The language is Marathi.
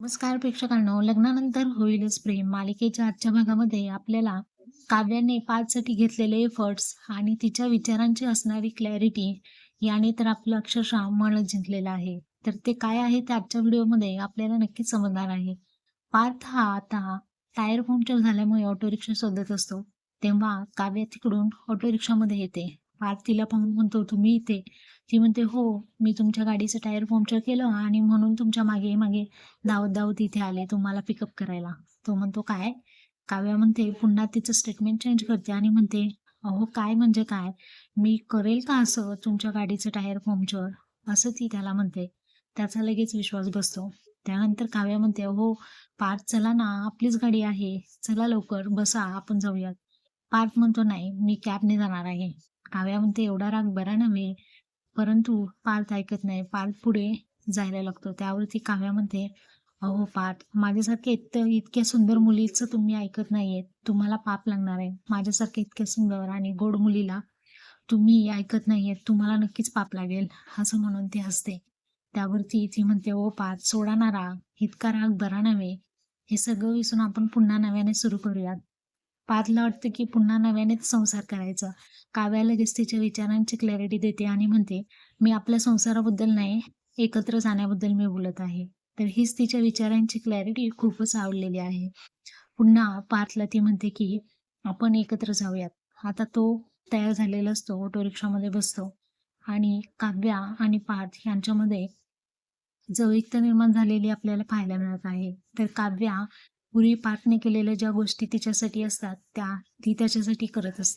नमस्कार प्रेक्षकांनो. लग्नानंतर होईलच प्रेम. मालिकेच्या आजच्या भागामध्ये आपल्याला काव्याने पाचसाठी घेतलेले एफर्ट्स आणि तिच्या विचारांची असणारी क्लॅरिटी याने तर आपलं अक्षरशः मन जिंकलेलं आहे. तर ते काय आहे ते आजच्या व्हिडिओमध्ये आपल्याला नक्कीच समजणार आहे. पार्थ हा आता टायर पंक्चर झाल्यामुळे ऑटो रिक्षा शोधत असतो. तेव्हा काव्या तिकडून ऑटो रिक्षामध्ये येते. आरतीला तिला पाहून म्हणतो तुम्ही इथे. ती म्हणते हो मी तुमच्या गाडीचं टायर पंक्चर केलं आणि म्हणून तुमच्या मागे मागे धावत धावत इथे आले तुम्हाला पिकअप करायला. तो म्हणतो काय? काव्या म्हणते पुन्हा तिचं स्टेटमेंट चेंज करते आणि म्हणते अहो काय म्हणजे काय? मी करेल का असं तुमच्या गाडीचं टायर पंक्चर? असं ती त्याला म्हणते. त्याचा लगेच विश्वास बसतो. त्यानंतर काव्या म्हणते हो पार्थ चला ना आपलीच गाडी आहे. चला लवकर बसा आपण जाऊयात. पार्थ म्हणतो नाही मी कॅबने जाणार आहे. काव्या म्हणते एवढा राग बरा नव्हे परंतु पार्थ ऐकत नाही पार्थ पुढे जायला लागतो. त्यावरती काव्या म्हणते अहो पार्थ माझ्यासारख्या इत इतक्या सुंदर मुलीचं तुम्ही ऐकत नाहीयेत तुम्हाला पाप लागणार आहे. माझ्यासारख्या इतक्या सुंदर आणि गोड मुलीला तुम्ही ऐकत नाहीयेत तुम्हाला नक्कीच पाप लागेल असं म्हणून ती हसते. त्यावरती ती म्हणते ओ पार्थ सोडा ना राग. इतका राग बरा नव्हे. हे सगळं विसरून आपण पुन्हा नव्याने सुरू करूयात. पार्थला वाटतं की पुन्हा नव्यानेच संसार करायचा. काव्या लगेच तिच्या विचारांची क्लॅरिटी देते आणि म्हणते मी आपल्या संसाराबद्दल नाही एकत्र जाण्याबद्दल मी बोलत आहे. तर हीच तिच्या विचारांची क्लॅरिटी खूपच आवडलेली आहे. पुन्हा पार्थला ती म्हणते की आपण एकत्र जाऊयात. आता तो तयार झालेला असतो ऑटो रिक्षामध्ये बसतो. आणि काव्या आणि पार्थ यांच्यामध्ये जवळीकता निर्माण झालेली आपल्याला पाहायला मिळत आहे. तर काव्या पूर्वी पाठने केलेल्या ज्या गोष्टी तिच्यासाठी असतात त्या ती त्याच्यासाठी करत असते.